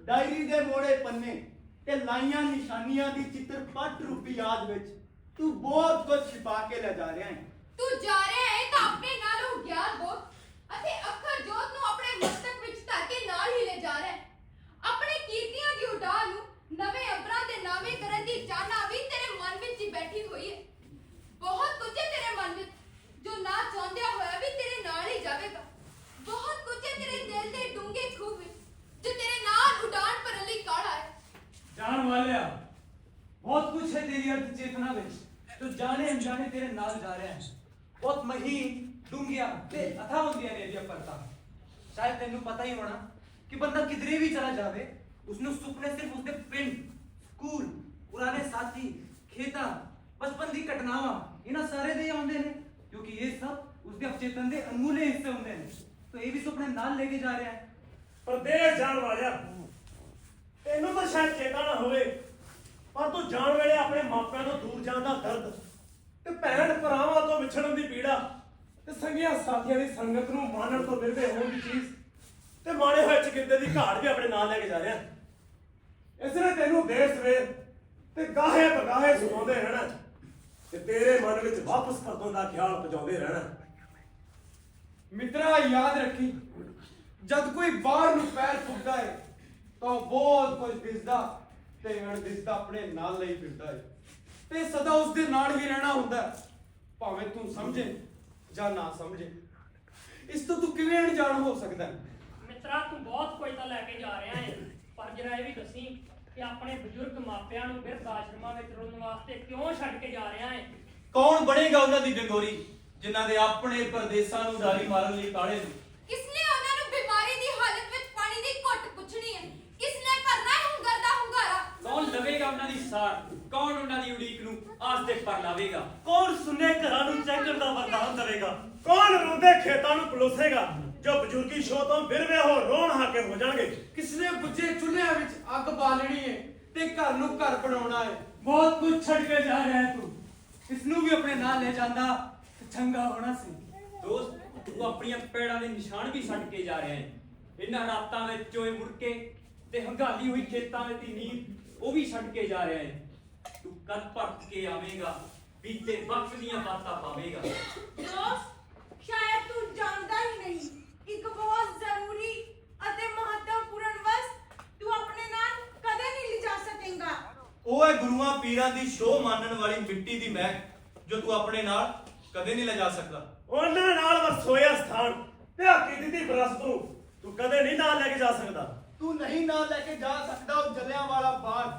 ਡਾਇਰੀ ਦੇ ਮੋੜੇ ਪੰਨੇ ਤੇ ਲਾਈਆਂ ਨਿਸ਼ਾਨੀਆਂ ਦੀ ਚਿੱਤਰ ਪੱਟ ਰੂਪੀ ਯਾਦ ਵਿੱਚ ਤੂੰ ਬਹੁਤ ਕੁਝ ਛਿਪਾ ਕੇ ਲੈ ਜਾ ਰਿਹਾ ਹੈ। ਤੂੰ ਜਾ ਰਿਹਾ ਹੈ ਤਾਂ ਆਪਣੇ ਨਾਲ ਉਹ ਗਿਆਨ ਬੋਧ ਅਤੇ ਅੱਖਰ ਜੋਤ ਨੂੰ ਆਪਣੇ ਮਸਤਕ ਵਿੱਚ ਧਰ ਕੇ ਨਾਲ ਹੀ ਲੈ ਜਾ ਰਿਹਾ ਹੈ ਆਪਣੇ ਕੀਰਤੀਆਂ ਦੀ ਉਡਾਰ ਨੂੰ ਨਵੇਂ ਅੰਬਰਾਂ ਦੇ ਨਾਵੇਂ ਕਰਨ ਦੀ ਚਾਹਨਾ ਵੀ ਤੇਰੇ ਮਨ ਵਿੱਚ ਹੀ ਬੈਠੀ ਹੋਈ ਹੈ ਬਹੁਤ ਕੁਝ ਹੈ ਤੇਰੇ ਮਨ ਵਿੱਚ ਜੋ ਨਾ ਚਾਹੁੰਦਿਆਂ ਹੋਇਆ ਵੀ ਤੇਰੇ ਨਾਲ ਹੀ ਜਾਵੇਗਾ ਬਹੁਤ ਕੁਝ ਹੈ ਤੇਰੇ ਦਿਲ ਦੇ ਡੂੰਘੇ ਖੂਹ ਵਿੱਚ ਜੋ ਤੇਰੇ ਨਾਲ ਉਡਾਨ ਭਰਨ ਲਈ ਕਾੜਾ ਹੈ ਜਾਣ ਵਾਲਿਆ ਬਹੁਤ ਕੁਝ ਹੈ ਤੇਰੀ ਅਰਥ ਚੇਤਨਾ ਵਿੱਚ ਤੂੰ ਜਾਣੇ ਅਣਜਾਣੇ ਤੇਰੇ ਨਾਲ ਜਾ ਰਿਹਾ ਹੈ ਬਹੁਤ ਮਹੀਨ ਡੂੰਘੀਆਂ ਤੇ ਅਥਾਹ ਹੁੰਦੀਆਂ ਨੇ ਇਹਦੀਆਂ ਪਰਤਾਂ ਸ਼ਾਇਦ ਤੈਨੂੰ ਪਤਾ ਹੀ ਹੋਣਾ ਕਿ ਬੰਦਾ ਕਿਧਰੇ ਵੀ ਚਲਾ ਜਾਵੇ ਉਸਨੂੰ ਸੁਪਨੇ ਸਿਰਫ ਉਸਦੇ ਪਿੰਡ ਸਕੂਲ ਪੁਰਾਣੇ ਸਾਥੀ ਖੇਤਾਂ ਬਚਪਨ ਦੀ ਘਟਨਾਵਾਂ ਇਹਨਾਂ ਸਾਰੇ ਦੇ ਹੀ ਆਉਂਦੇ ਨੇ ਕਿਉਂਕਿ ਇਹ ਸਭ ਉਸਦੇ ਅਵਚੇਤਨ ਦੇ ਅਨਮੁੱਲੇ ਹਿੱਸੇ ਹੁੰਦੇ ਨੇ ਤਾਂ ਇਹ ਵੀ ਸੁਪਨੇ ਨਾਲ ਲੈ ਕੇ ਜਾ ਰਿਹਾ ਹੈ ਪਰਦੇਸ ਜਾਣ ਵਾਲਿਆ ਤੈਨੂੰ ਤਾਂ ਸ਼ਾਇਦ ਚੇਤਾ ਨਾ ਹੋਵੇ ਪਰ ਤੂੰ ਜਾਣ ਵੇਲੇ ਆਪਣੇ ਮਾਪਿਆਂ ਤੋਂ ਦੂਰ ਜਾਣ ਦਾ ਦਰਦ ਤੇ ਭੈਣ ਭਰਾਵਾਂ ਤੋਂ ਵਿਛੜਨ ਦੀ ਪੀੜਾ ਤੇ ਸੰਗੀਆਂ ਸਾਥੀਆਂ ਦੀ ਸੰਗਤ ਨੂੰ ਮਾਨਣ ਤੋਂ ਮਿਲਦੇ ਹੋਣ ਦੀ ਚੀਜ਼ ਤੇ ਮਾਣੇ ਹੋਏ ਚਕਿੰਦੇ ਦੀ ਘਾਟ ਵੀ ਆਪਣੇ ਨਾਲ ਲੈ ਕੇ ਜਾ ਰਿਹਾ। ਇਸ ਨੇ ਤੈਨੂੰ ਦੇਰ ਸਵੇਰ ਤੇ ਗਾਹੇ ਬਗਾਹੇ ਸੁਣਾਉਂਦੇ ਰਹਿਣਾ। ਤੇ ਤੇਰੇ ਮਨ ਵਿੱਚ ਵਾਪਸ ਪਰਤੋਂ ਦਾ ਖਿਆਲ ਪਹੁੰਚਾਉਂਦੇ ਰਹਿਣਾ। ਮਿੱਤਰਾ ਯਾਦ ਰੱਖੀ ਜਦ ਕੋਈ ਬਾਹਰ ਨੂੰ ਪੈਰ ਫੁੱਕਦਾ ਏ ਤਾਂ ਬਹੁਤ ਕੁਝ ਦਿਸਦਾ ਤੇ ਅਣ ਦਿਸਦਾ ਆਪਣੇ ਨਾਲ ਲਈ ਫਿਰਦਾ ਏ। ਤੇ ਸਦਾ ਉਸ ਦੇ ਨਾਲ ਹੀ ਰਹਿਣਾ ਹੁੰਦਾ ਹੈ, ਭਾਵੇਂ ਤੂੰ ਸਮਝੇ ਜਾਂ ਨਾ ਸਮਝੇ। ਇਸ ਤੋਂ ਤੂੰ ਕਿਵੇਂ ਅਣਜਾਣ ਹੋ ਸਕਦਾ ਹੈ? ਮਿੱਤਰਾ ਤੂੰ ਬਹੁਤ ਕੁਝ ਤਾਂ ਲੈ ਕੇ ਜਾ ਰਿਹਾ ਹੈ ਪਰ ਜਰਾ ਇਹ ਵੀ ਦੱਸੀ ਕਿ ਆਪਣੇ ਬਜ਼ੁਰਗ ਮਾਪਿਆਂ ਨੂੰ ਬਿਰਧ ਆਸ਼ਰਮਾਂ ਵਿੱਚ ਰੁਲਣ ਵਾਸਤੇ ਕਿਉਂ ਛੱਡ ਕੇ ਜਾ ਰਿਹਾ ਹੈ ਕੌਣ ਬਣੇਗਾ ਉਹਨਾਂ ਦੀ ਡੰਗੋਰੀ ਜਿਨ੍ਹਾਂ ਦੇ ਆਪਣੇ ਪਰਦੇਸਾਂ ਨੂੰ ਉਡਾਰੀ ਮਾਰਨ ਲਈ ਕਾਲੇ ਨੇ? ਕਿਸਨੇ ਉਹਨਾਂ ਨੂੰ ਬਿਮਾਰੀ ਦੀ ਹਾਲਤ ਵਿੱਚ ਪਾਣੀ ਦੀ ਘੁੱਟ ਪੁੱਛਣੀ ਹੈ ਕਿਸਨੇ ਭਰਨਾ ਹੈ ਹੁੰਗਰ ਦਾ ਹੁੰਗਾਰਾ ਕੌਣ ਲਵੇਗਾ ਉਹਨਾਂ ਦੀ ਸਾਰ? ਕੌਣ ਉਹਨਾਂ ਦੀ ਉਡੀਕ ਨੂੰ ਆਸ ਤੇ ਪਰ ਲਾਵੇਗਾ? ਕੌਣ ਸੁੰਨੇ ਘਰਾਂ ਨੂੰ ਚੈੱਕਣ ਦਾ ਵਰਦਾਨ ਦੇਵੇਗਾ? ਕੌਣ ਰੋਂਦੇ ਖੇਤਾਂ ਨੂੰ ਪਲੋਸੇਗਾ? ਜੋ ਬਜ਼ੁਰਗੀ ਸ਼ੋਅ ਤੋਂ ਬਿਰਵੇ ਹੋ ਰੋਣ ਹਾਕੇ ਹੋ ਜਾਣਗੇ। ਕਿਸਨੇ ਬੁੱਝੇ ਚੁੱਲ੍ਹਿਆਂ ਵਿੱਚ ਅੱਗ ਬਾਲਣੀ ਹੈ ਤੇ ਘਰ ਨੂੰ ਘਰ ਬਣਾਉਣਾ ਹੈ ਬਹੁਤ ਕੁਝ ਛੱਡ ਕੇ ਜਾ ਰਿਹਾ ਤੂੰ। ਇਸ ਨੂੰ ਵੀ ਆਪਣੇ ਨਾਲ ਲੈ ਜਾਂਦਾ ਚੰਗਾ ਹੋਣਾ ਸੀ। ਦੋਸਤ ਤੂੰ ਆਪਣੀਆਂ ਪੈੜਾਂ ਦੇ ਨਿਸ਼ਾਨ ਵੀ ਛੱਡ ਕੇ ਜਾ ਰਿਹਾ ਹੈ ਇਹਨਾਂ ਰਾਤਾਂ ਵਿੱਚ ਚੋਏ ਮੁੜ ਕੇ ਤੇ ਹੰਗਾਲੀ ਹੋਈ ਖੇਤਾਂ ਵਿੱਚ ਦੀ ਨੀਂਦ ਉਹ ਵੀ ਛੱਡ ਕੇ ਜਾ ਰਿਹਾ ਹੈ। ਤੂੰ ਕਦ ਭਰਤ ਕੇ ਆਵੇਂਗਾ ਬੀਤੇ ਵਕਤ ਦੀਆਂ ਬਾਤਾਂ ਪਾਵੇਂਗਾ। ਦੋਸਤ ਸ਼ਾਇਦ ਤੂੰ ਜਾਣਦਾ ਹੀ ਨਹੀਂ ਇੱਕ ਬਹੁਤ ਜ਼ਰੂਰੀ ਅਤੇ ਮਹੱਤਵਪੂਰਨ ਵਸਤ ਤੂੰ ਆਪਣੇ ਨਾਲ ਕਦੇ ਨਹੀਂ ਲਿਜਾ ਸਕੇਗਾ। ਉਹ ਹੈ ਗੁਰੂਆਂ ਪੀਰਾਂ ਦੀ ਸ਼ੋਅ ਮੰਨਣ ਵਾਲੀ ਮਿੱਟੀ ਦੀ ਮਹਿਕ ਜੋ ਤੂੰ ਆਪਣੇ ਨਾਲ ਕਦੇ ਨਹੀਂ ਲੈ ਜਾ ਸਕਦਾ। ਉਹਨਾਂ ਨਾਲ ਵਸੋਇਆ ਸਥਾਨ ਤੇ ਹਕੀਕਤ ਦੀ ਵਿਰਾਸਤ ਨੂੰ ਤੂੰ ਕਦੇ ਨਹੀਂ ਨਾਲ ਲੈ ਕੇ ਜਾ ਸਕਦਾ। ਤੂੰ ਨਹੀਂ ਨਾਲ ਲੈ ਕੇ ਜਾ ਸਕਦਾ ਉਹ ਜਲਿਆਂ ਵਾਲਾ ਬਾਗ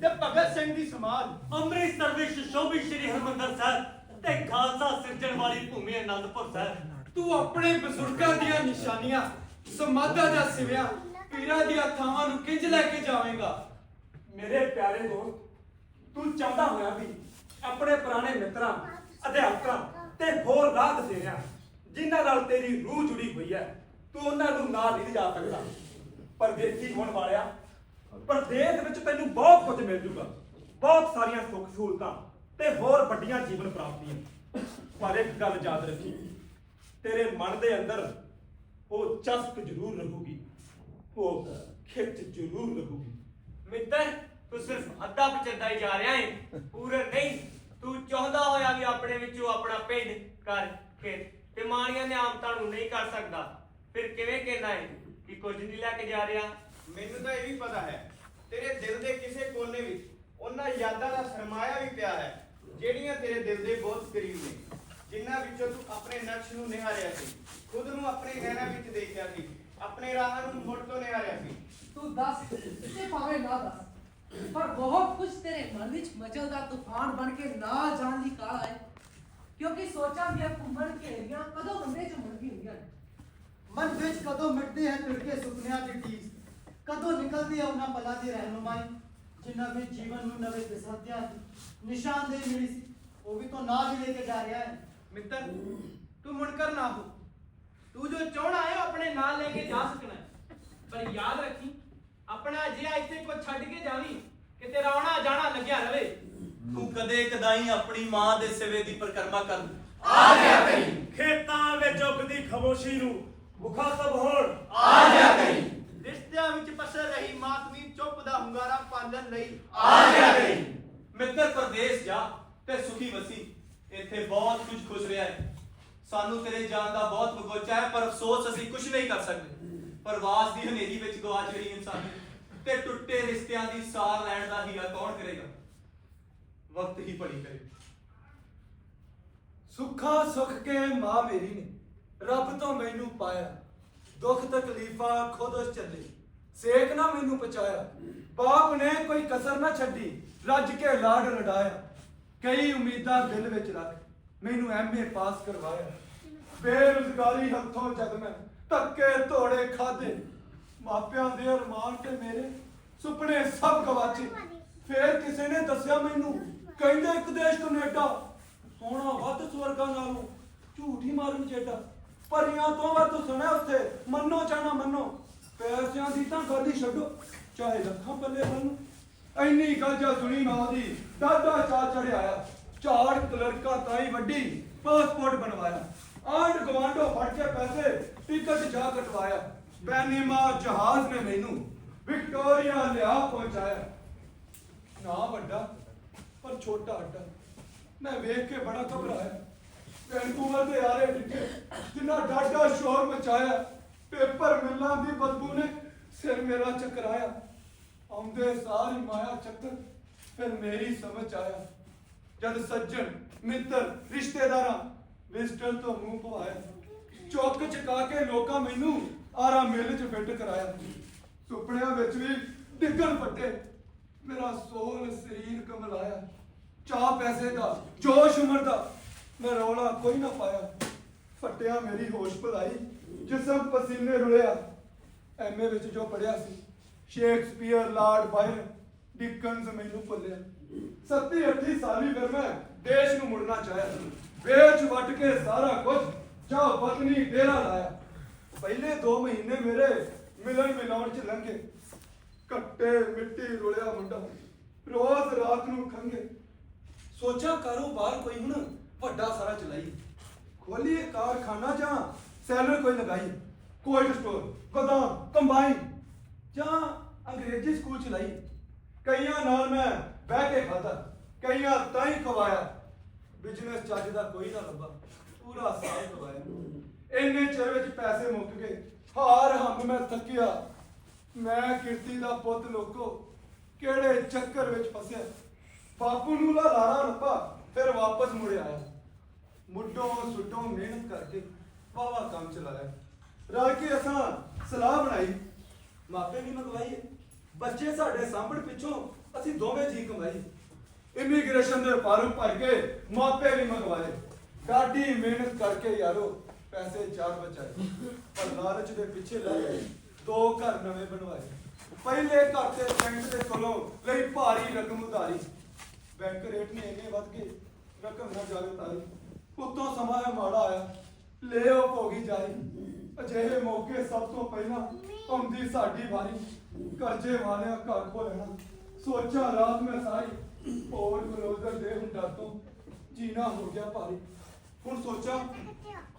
ਤੇ ਭਗਤ ਸਿੰਘ ਦੀ ਸਮਾਧ। ਅੰਮ੍ਰਿਤਸਰ ਵਿੱਚ ਸ਼ੋਭੀ ਸ਼੍ਰੀ ਹਰਮੰਦਰ ਸਾਹਿਬ ਤੇ ਖਾਲਸਾ ਸਿਰਜਣ ਵਾਲੀ ਭੂਮੀ ਅਨੰਦਪੁਰ ਸਾਹਿਬ। ਤੂੰ ਆਪਣੇ ਬਜ਼ੁਰਗਾਂ ਦੀਆਂ ਨਿਸ਼ਾਨੀਆਂ ਸਮਾਧਾਂ ਦਾ ਸਿਵਿਆ ਪੀਰਾਂ ਦੀਆਂ ਥਾਵਾਂ ਨੂੰ ਕਿੰਜ ਲੈ ਕੇ ਜਾਵੇਂਗਾ? ਮੇਰੇ ਪਿਆਰੇ ਦੋਸਤ ਤੂੰ ਚਾਹੁੰਦਾ ਹੋਇਆ ਵੀ ਆਪਣੇ ਪੁਰਾਣੇ ਮਿੱਤਰਾਂ ਅਧਿਆਪਕਾਂ ਤੇ ਹੋਰ ਰਾਹ ਦਸੇਰਿਆਂ ਜਿਨ੍ਹਾਂ ਨਾਲ ਤੇਰੀ ਰੂਹ ਜੁੜੀ ਹੋਈ ਹੈ ਤੂੰ ਉਹਨਾਂ ਨੂੰ ਨਾਲ ਨਹੀਂ ਜਾ ਸਕਦਾ। ਪਰਦੇਸੀ ਹੋਣ ਵਾਲਿਆ। ਪਰਦੇਸ ਵਿੱਚ ਤੈਨੂੰ ਬਹੁਤ ਕੁਝ ਮਿਲ ਜੂਗਾ। ਬਹੁਤ ਸਾਰੀਆਂ ਸੁੱਖ ਸਹੂਲਤਾਂ ਤੇ ਹੋਰ ਵੱਡੀਆਂ ਜੀਵਨ ਪ੍ਰਾਪਤੀਆਂ। ਪਰ ਇੱਕ ਗੱਲ ਯਾਦ ਰੱਖੀ। ਤੇਰੇ ਮਨ ਦੇ ਅੰਦਰ ਉਹ ਚਸਕ ਜ਼ਰੂਰ ਰਹੂਗੀ। ਉਹ ਖਿੱਚ ਜ਼ਰੂਰ ਰਹੂਗੀ। ਮਿੱਤਰ, ਤੂੰ ਸਿਰਫ ਅੱਧਾ ਪਚੱਦਾ ਹੀ ਜਾ ਰਿਹਾ ਹੈ ਪੂਰਾ ਨਹੀਂ। ਤੂੰ ਚਾਹੁੰਦਾ ਹੋਇਆ ਵੀ ਆਪਣੇ ਵਿੱਚੋਂ ਆਪਣਾ ਪਿੰਡ, ਘਰ, ਖੇਤ ਤੇ ਮਾਣੀਆਂ ਨਿਆਮਤਾਂ ਨੂੰ ਨਹੀਂ ਕਰ ਸਕਦਾ। ਫਿਰ ਕਿਵੇਂ ਕਹਿਣਾ ਹੈ ਕਿ ਕੁਝ ਨਹੀਂ ਲੈ ਕੇ ਜਾ ਰਿਹਾ। ਮੈਨੂੰ ਤਾਂ ਇਹ ਵੀ ਪਤਾ ਹੈ ਤੇਰੇ ਦਿਲ ਦੇ ਕਿਸੇ ਕੋਨੇ ਵਿੱਚ ਉਹਨਾਂ ਯਾਦਾਂ ਦਾ ਸਰਮਾਇਆ ਵੀ ਪਿਆ ਹੈ ਜਿਹੜੀਆਂ ਤੇਰੇ ਦਿਲ ਦੇ ਬਹੁਤ ਕਰੀਬ ਨੇ ਜਿਨ੍ਹਾਂ ਵਿੱਚੋਂ ਤੂੰ ਆਪਣੇ ਨਕਸ਼ ਨੂੰ ਨਿਹਾਰਿਆ ਸੀ ਖੁਦ ਨੂੰ ਆਪਣੇ ਨੈਣਾਂ ਵਿੱਚ ਦੇਖਿਆ ਸੀ ਆਪਣੇ ਰਾਹਾਂ ਨੂੰ ਮੁੜ ਤੋਂ ਨਿਹਾਰਿਆ ਸੀ। ਤੂੰ ਦੱਸ ਤੇ ਭਾਵੇਂ ਨਾ ਦੱਸ ਪਰ ਬਹੁਤ ਕੁਝ ਤੇਰੇ ਮਨ ਵਿੱਚ ਮਚਲਦਾ ਤੂਫਾਨ ਬਣ ਕੇ ਨਾ ਜਾਣ ਦੀ ਕਾਲ ਹੈ ਕਿਉਂਕਿ ਸੋਚਾਂ ਦੀਆਂ ਘੁੰਮਣ ਘੇਰੀਆਂ ਕਦੋਂ ਬੰਦੇ ਚ ਮੁੜਦੀ ਹੁੰਦੀਆਂ ਨੇ। ਮਨ ਵਿੱਚ ਕਦੋਂ ਮਿਟਦੇ ਹਨ ਤਿੜਕੇ ਸੁਪਨਿਆਂ ਦੀ ਟੀਸ ਕਦੋਂ ਨਿਕਲਦੀ ਹੈ ਉਹਨਾਂ ਪਲਾਂ ਦੀ ਰਹਿਨੁਮਾਈ? ਜਿਨ੍ਹਾਂ ਵਿੱਚ ਜੀਵਨ ਨੂੰ ਨਵੇਂ ਦਿਸ਼ਾਂਤਿਆਂ ਦੀ ਨਿਸ਼ਾਨਦੇਹੀ ਮਿਲੀ ਸੀ। ਉਹ ਵੀ ਤੋਂ ਨਾਲ ਹੀ ਲੈ ਕੇ ਜਾ ਰਿਹਾ ਹੈ। ਮਿੱਤਰ ਤੂੰ ਮੁਨਕਰ ਨਾ ਹੋ। ਤੂੰ ਜੋ ਚਾਹਣਾ ਹੈ ਉਹ ਆਪਣੇ ਨਾਲ ਲੈ ਕੇ ਜਾ ਸਕਣਾ ਹੈ। ਪਰ ਯਾਦ ਰੱਖੀ ਆਪਣਾ ਜਿਹਾ ਇੱਥੇ ਕੋ ਛੱਡ ਕੇ ਜਾਵੀਂ ਕਿ ਤੇਰਾ ਆਉਣਾ ਜਾਣਾ ਲੱਗਿਆ ਰਵੇ। ਤੂੰ ਕਦੇ ਕਦਾਈ ਆਪਣੀ ਮਾਂ ਦੇ ਸਿਵੇ ਦੀ ਪਰਕਰਮਾ ਕਰ ਖੇਤਾਂ ਵਿੱਚ ਉੱਗਦੀ ਖਮੋਸ਼ੀ ਨੂੰ। ਮੁਖਾਤਬ ਹੋਣ। ਰਿਸ਼ਤਿਆਂ ਵਿੱਚ ਪਸਰ ਰਹੀ ਮਾਤਮੀ ਚੁੱਪ ਦਾ ਹੁੰਗਾਰਾ ਪਾਲਣ ਲਈ ਮਿੱਤਰ ਪ੍ਰਦੇਸ਼ ਜਾ ਤੇ ਸੁਖੀ ਵਸੀ। ਇੱਥੇ ਬਹੁਤ ਕੁਝ ਖੁਸ਼ ਰਿਹਾ ਹੈ। ਸਾਨੂੰ ਤੇਰੇ ਜਾਣ ਦਾ ਬਹੁਤ ਬਗੋਚਾ ਹੈ ਪਰ ਅਫਸੋਸ ਅਸੀਂ ਕੁਝ ਨਹੀਂ ਕਰ ਸਕਦੇ। ਪ੍ਰਵਾਸ ਦੀ ਹਨੇਰੀ ਵਿੱਚ ਗਵਾਚ ਰਹੀ ਇਨਸਾਨੀ ਤੇ ਟੁੱਟੇ ਰਿਸ਼ਤਿਆਂ ਦੀ ਸਾਰ ਲੈਣ ਦਾ ਹੀਰਾ ਕੌਣ ਕਰੇਗਾ? ਵਕਤ ਹੀ ਪੜੀ ਕਰੇ। ਸੁੱਖਾ ਸੁੱਖ ਕੇ ਮਾਂ ਮੇਰੀ ਨੇ। ਰੱਬ ਤੋਂ ਮੈਨੂੰ ਪਾਇਆ। ਦੁੱਖ ਤਕਲੀਫਾਂ ਖੁਦ ਉਸ ਚੱਲੇ। ਸੇਕ ਨਾ ਮੈਨੂੰ ਪਚਾਇਆ ਬਾਪ ਨੇ ਕੋਈ ਕਸਰ ਨਾ ਛੱਡੀ। ਰੱਜ ਕੇ ਲਾੜ ਲੜਾਇਆ ਕਈ ਉਮੀਦਾਂ ਦਿਲ ਵਿੱਚ ਰੱਖ। ਮੈਨੂੰ ਐਮਏ ਪਾਸ ਕਰਵਾਇਆ। ਬੇਰੁਜ਼ਗਾਰੀ ਹੱਥੋਂ ਜਦ ਮੈਂ। ਧੱਕੇ ਧੋੜੇ ਖਾਦੇ ਮਾਪਿਆਂ ਦੇ ਅਰਮਾਨ ਤੇ ਮੇਰੇ ਸੁਪਨੇ ਸਭ ਗਵਾਚੇ। ਫੇਰ ਕਿਸੇ ਨੇ ਦੱਸਿਆ ਮੈਨੂੰ, ਕਹਿੰਦੇ ਇੱਕ ਦੇਸ਼ ਕੈਨੇਡਾ ਸੋਹਣਾ ਵੱਧ ਸਵਰਗਾਂ ਨਾਲੋਂ ਝੂਠੀ ਮਾਰੂ ਚੇਡਾ ਪਰੀਆਂ ਤੋਂ ਵੱਧ ਸੁਣਿਆ ਉੱਥੇ। ਮੰਨੋ ਚਾਹਣਾ ਮੰਨੋ। ਪੈਸਿਆਂ ਦੀ ਤਾਂ ਗੱਲ ਹੀ ਛੱਡੋ। ਚਾਹੇ ਲੱਖਾਂ ਪੱਲੇ ਬੰਨੋ ਐਨੀ ਗੱਲ ਜਾਂ ਸੁਣੀ ਮਾਂ ਦੀ, ਦਾਦਾ ਚਾ ਚੜਿਆਇਆ ਝਾੜ ਕਲਰਕਾ ਤਾਈ ਵੱਡੀ ਪਾਸਪੋਰਟ ਬਣਵਾਇਆ। ਆਂਡ ਗਵਾਂਡੋ ਫੜ ਕੇ ਪੈਸੇ, ਟਿਕਟ ਜਾ ਕਟਵਾਇਆ। ਪੈਨੀਮਾ ਜਹਾਜ਼ ਨੇ ਮੈਨੂੰ ਵਿਕਟੋਰੀਆ ਲਿਆ ਪਹੁੰਚਾਇਆ। ਨਾ ਵੱਡਾ, ਪਰ ਛੋਟਾ ਅੱਡਾ। ਮੈਂ ਵੇਖ ਕੇ ਬੜਾ ਘਬਰਾਇਆ। ਵੈਨਕੂਵਰ ਦੇ ਆਰੇ ਡਿੱਗੇ ਜਿੰਨਾ ਡਾਡਾ ਸ਼ੋਰ ਮਚਾਇਆ, ਪੇਪਰ ਮਿਲਾਂ ਦੀ ਬਦਬੂ ਨੇ ਸਿਰ ਮੇਰਾ ਚਕਰਾਇਆ। ਆਉਂਦੇ ਸਾਰੀ ਮਾਇਆ ਚੱਕਰ, ਫਿਰ ਮੇਰੀ ਸਮਝ ਆਇਆ। ਜਦ ਸੱਜਣ, ਮਿੱਤਰ, ਰਿਸ਼ਤੇਦਾਰਾਂ ਵਿਜ਼ਟਰ ਤੋਂ ਮੂੰਹ ਪਵਾਇਆ। ਚੌਕ ਚਕਾ ਕੇ ਲੋਕਾਂ ਮੈਨੂੰ ਆਰਾ ਮਿਲ 'ਚ ਫਿੱਟ ਕਰਾਇਆ। ਸੁਪਨਿਆਂ ਵਿੱਚ ਵੀ ਡਿੱਗਣ ਪੱਟੇ, ਮੇਰਾ ਸੋਲ ਸਰੀਰ ਕਮਲਾਇਆ। ਚਾਹ ਪੈਸੇ ਦਾ, ਜੋਸ਼ ਉਮਰ ਦਾ ਮੈਂ ਰੌਲਾ ਕੋਈ ਨਾ ਪਾਇਆ। ਫਟਿਆ ਮੇਰੀ ਹੋਸ਼ ਭੁਲਾਈ, ਜਿਸਮ ਪਸੀਨੇ ਰੁਲਿਆ। ਐਮਏ ਵਿੱਚ ਜੋ ਪੜਿਆ ਸੀ, ਸ਼ੇਕਸਪੀਅਰ, ਲਾਰਡ ਬਾਇਰਨ ਡਿਕਨਸ ਮੈਨੂੰ ਭੁੱਲਿਆ। ਸੱਤੀ ਅੱਠੀ ਸਾਲੀ ਫਿਰ ਮੈਂ ਦੇਸ਼ ਨੂੰ ਮੁੜਨਾ ਚਾਹਿਆ ਵੇਚ ਵੱਟ ਕੇ ਸਾਰਾ ਕੁਝ ਜਾਂ ਵਤਨੀ ਡੇਰਾ ਲਾਇਆ। ਪਹਿਲੇ 2 ਮਹੀਨੇ ਮੇਰੇ ਮਿਲਣ ਮਿਲਾਉਣ ਚ ਲੰਘੇ। ਕੱਟੇ ਮਿੱਟੀ ਰੁਲਿਆ ਮੁੰਡਾ। ਰੋਜ਼ ਰਾਤ ਨੂੰ ਖੰਗੇ ਸੋਚਿਆ ਕਾਰੋਬਾਰ ਕੋਈ ਹੁਣ ਵੱਡਾ ਸਾਰਾ ਚਲਾਈ। ਖੋਲੀਏ ਕਾਰਖਾਨਾ ਜਾਂ ਸੈਲਰ ਕੋਈ ਲਗਾਈ ਕੋਲਡ ਸਟੋਰ ਗੋਦਾਮ ਕੰਬਾਈਨ ਜਾਂ ਅੰਗਰੇਜ਼ੀ ਸਕੂਲ ਚਲਾਈ। ਕਈਆਂ ਨਾਲ ਮੈਂ ਬਹਿ ਕੇ ਖਾਧਾ, ਕਈਆਂ ਤਾਂ ਹੀ ਖਵਾਇਆ। ਬਿਜ਼ਨਸ ਚੱਜ ਦਾ ਕੋਈ ਨਾ ਲੱਭਾ, ਪੂਰਾ ਸਾਲ ਖਵਾਇਆ। ਇੰਨੇ ਚਿਰ ਵਿੱਚ ਪੈਸੇ ਮੁੱਕ ਗਏ, ਹਾਰ ਹੰਬ ਮੈਂ ਥੱਕਿਆ। ਮੈਂ ਕਿਰਤੀ ਦਾ ਪੁੱਤ ਲੋਕੋ, ਕਿਹੜੇ ਚੱਕਰ ਵਿੱਚ ਫਸਿਆ? ਬਾਪੂ ਨੂੰ ਲਾਰਾ ਲੱਭਾ, ਫਿਰ ਵਾਪਸ ਮੁੜ ਆਇਆ। ਮੁੱਢੋਂ ਸੁੱਟੋਂ ਮਿਹਨਤ ਕਰਕੇ ਵਾਵਾ ਕੰਮ ਚਲਾਇਆ। ਰਲ ਕੇ ਅਸਾਂ ਸਲਾਹ ਬਣਾਈ। ਮਾਪੇ ਵੀ ਮੰਗਵਾਈ ਬੱਚੇ ਸਾਡੇ ਸਾਹਮਣੇ ਪਿੱਛੋਂ ਅਸੀਂ ਦੋਵੇਂ ਜੀ ਕਮਾਈ। ਇਮੀਗ੍ਰੇਸ਼ਨ ਦੇ ਫਾਰਮ ਭਰ ਕੇ ਮਾਪੇ ਵੀ ਮੰਗਵਾਏ। ਗਾਡੀ ਮਿਹਨਤ ਕਰਕੇ ਯਾਰੋ, ਪੈਸੇ ਚਾਰ ਬਚਾਏ। ਪਰ ਲਾਲਚ ਦੇ ਪਿੱਛੇ ਲੱਗ ਗਏ ਦੋ ਘਰ ਨਵੇਂ ਬਣਵਾਏ। ਪਹਿਲੇ ਘਰ ਤੇ ਬੈਂਕ ਦੇ ਕੋਲੋਂ ਲਈ ਭਾਰੀ ਰਕਮ ਉਧਾਰੀ। ਬੈਂਕ ਰੇਟ ਨੇ ਇੰਨੇ ਵੱਧ ਗਏ, ਰਕਮ ਨਾ ਜਾਵੇ ਤਾਰੀ ਉਤੋਂ ਸਮਾਂ ਇਹ ਮਾੜਾ ਆਇਆ। ਲੈ ਉਹ ਭੋਗੀ ਜਾਈ। ਅਜਿਹੇ ਮੌਕੇ ਸਭ ਤੋਂ ਪਹਿਲਾਂ ਆਉਂਦੀ ਸਾਡੀ ਵਾਰੀ। ਕਰਜ਼ੇ ਵਾਲਿਆਂ ਘਰ ਕੋ ਲੈਣਾ ਸੋਚਾਂ ਰਾਤ ਮੈਂ ਸਾਰੀ। ਹੋਰ ਮਨੋਜ਼ਰ ਦੇ ਹੁੰਦਾ ਤੋਂ ਜੀਣਾ ਹੋ ਗਿਆ ਭਾਰੀ। ਹੁਣ ਸੋਚਾਂ,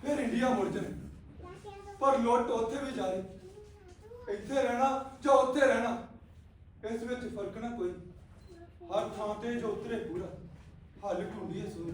ਫਿਰ ਇੰਡੀਆ ਮੁੜ ਜਾਣਾ ਪਰ ਲੋਟ ਉੱਥੇ ਵੀ ਜਾਏ ਇੱਥੇ ਰਹਿਣਾ ਜਾਂ ਉੱਥੇ ਰਹਿਣਾ, ਇਸ ਵਿੱਚ ਫ਼ਰਕ ਨਾ ਕੋਈ। ਹਰ ਥਾਂ ਤੇ ਜੋ ਉਤਰੇ ਪੂਰਾ। ਹੱਲ ਢੂੰਡੀਏ ਸੂਰ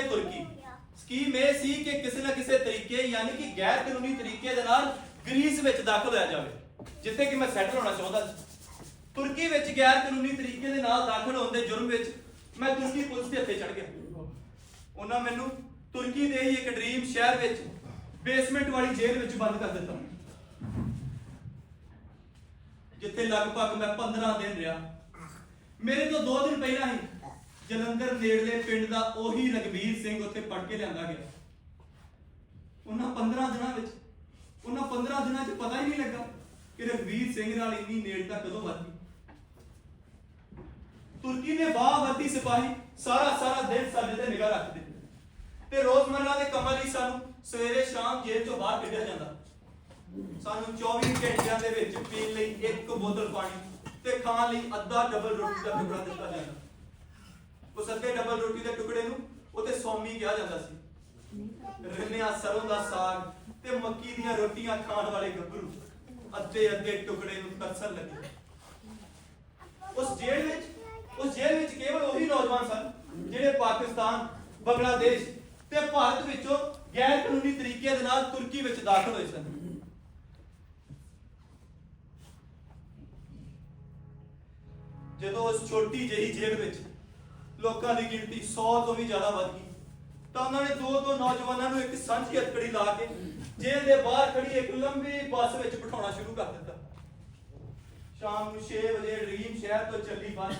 ਤੋਂ ਤੁਰਕੀ? ਸਕੀਮ ਇਹ ਸੀ ਕਿ ਕਿਸੇ ਨਾ ਕਿਸੇ ਤਰੀਕੇ, ਯਾਨੀ ਕਿ ਗੈਰ ਕਾਨੂੰਨੀ ਤਰੀਕੇ ਦੇ ਨਾਲ ਗ੍ਰੀਸ ਵਿੱਚ ਦਾਖਲ ਹੋਇਆ ਜਾਵੇ, ਜਿੱਥੇ ਕਿ ਮੈਂ ਸੈਟਲ ਹੋਣਾ ਚਾਹੁੰਦਾ ਸੀ। ਤੁਰਕੀ ਵਿੱਚ ਗੈਰ ਕਾਨੂੰਨੀ ਤਰੀਕੇ ਦੇ ਨਾਲ ਦਾਖਲ ਹੋਣ ਦੇ ਜੁਰਮ ਵਿੱਚ ਮੈਂ ਤੁਰਕੀ ਪੁਲਿਸ ਦੇ ਹੱਥੇ ਚੜ ਗਿਆ। ਉਹਨਾਂ ਮੈਨੂੰ ਤੁਰਕੀ ਦੇ ਹੀ ਇੱਕ ਡ੍ਰੀਮ ਸ਼ਹਿਰ ਵਿੱਚ ਬੇਸਮੈਂਟ ਵਾਲੀ ਜੇਲ੍ਹ ਵਿੱਚ ਬੰਦ ਕਰ ਦਿੱਤਾ। ਜਿੱਥੇ ਲਗਭਗ ਮੈਂ 15 ਦਿਨ ਰਿਹਾ। ਮੇਰੇ ਤੋਂ 2 ਦਿਨ ਪਹਿਲਾਂ ਹੀ ਜਲੰਧਰ ਨੇੜਲੇ ਪਿੰਡ ਦਾ ਉਹੀ ਰਗਵੀਰ ਸਿੰਘ ਉੱਥੇ ਪੜ ਕੇ ਲਿਆਂਦਾ ਗਿਆ। ਉਹਨਾਂ 15 ਦਿਨਾਂ ਵਿੱਚ, ਉਹਨਾਂ 15 ਦਿਨਾਂ 'ਚ ਪਤਾ ਹੀ ਨਹੀਂ ਲੱਗਾ ਕਿ ਰਗਵੀਰ ਸਿੰਘ ਨਾਲ ਇੰਨੀ ਨੇੜਤਾ ਕਦੋਂ ਵੱਧੀ ਤੁਰਕੀ ਨੇ ਬਾਹ ਵਰਤੀ ਸਿਪਾਹੀ ਸਾਰਾ ਸਾਰਾ ਦਿਨ ਸਾਡੇ ਤੇ ਨਿਗਾਹ ਰੱਖਦੇ ਤੇ ਰੋਜ਼ਮਰਰਾ ਦੇ ਕੰਮਾਂ ਲਈ ਸਾਨੂੰ ਸਵੇਰੇ ਸ਼ਾਮ ਜੇਲ੍ਹ ਤੋਂ ਬਾਹਰ ਕੱਢਿਆ ਜਾਂਦਾ। ਸਾਨੂੰ 24 ਘੰਟਿਆਂ ਦੇ ਵਿੱਚ ਪੀਣ ਲਈ ਇੱਕ ਬੋਤਲ ਪਾਣੀ ਤੇ ਖਾਣ ਲਈ ਅੱਧਾ ਡਬਲ ਰੋਟੀ ਦਾ ਟੁਕੜਾ ਦਿੱਤਾ ਜਾਂਦਾ। ਉਸ ਅੱਧੇ ਡਬਲ ਰੋਟੀ ਦੇ ਟੁਕੜੇ ਨੂੰ ਉਤੇ ਸੌਮੀ ਕਿਹਾ ਜਾਂਦਾ ਸੀ। ਰਿੰਨਿਆ ਸਰੋਂ ਦਾ ਸਾਗ ਤੇ ਮੱਕੀ ਦੀਆਂ ਰੋਟੀਆਂ ਖਾਣ ਵਾਲੇ ਗੱਭਰੂ। ਅੱਧੇ ਅੱਧੇ ਟੁਕੜੇ ਨੂੰ ਤਰਸਣ ਲੱਗੇ। ਉਸ ਜੇਲ੍ਹ ਵਿੱਚ, ਉਸ ਜੇਲ੍ਹ ਵਿੱਚ ਕੇਵਲ ਉਹੀ ਨੌਜਵਾਨ ਸਨ ਜਿਹੜੇ ਪਾਕਿਸਤਾਨ, ਬੰਗਲਾਦੇਸ਼ ਤੇ ਭਾਰਤ ਵਿੱਚੋਂ ਗੈਰ ਕਾਨੂੰਨੀ ਤਰੀਕੇ ਦੇ ਨਾਲ ਤੁਰਕੀ ਵਿੱਚ ਦਾਖਲ ਹੋਏ ਸਨ। ਜਦੋਂ ਉਸ ਛੋਟੀ ਜਿਹੀ ਜੇਲ੍ਹ ਵਿੱਚ ਲੋਕਾਂ ਦੀ ਗਿਣਤੀ 100 ਤੋਂ ਵੀ ਜ਼ਿਆਦਾ ਵੱਧ ਗਈ। ਤਾਂ ਉਹਨਾਂ ਨੇ ਦੋ ਦੋ ਨੌਜਵਾਨਾਂ ਨੂੰ ਇੱਕ ਸਾਂਝੀ ਅਤਕੜੀ ਲਾ ਕੇ ਜੇਲ੍ਹ ਦੇ ਬਾਹਰ ਖੜੀ ਇੱਕ ਲੰਬੀ ਬੱਸ ਵਿੱਚ ਬਿਠਾਉਣਾ ਸ਼ੁਰੂ ਕਰ ਦਿੱਤਾ। ਸ਼ਾਮ ਨੂੰ 6 ਵਜੇ ਡ੍ਰੀਮ ਸ਼ਹਿਰ ਤੋਂ ਚੱਲੀ ਬੱਸ।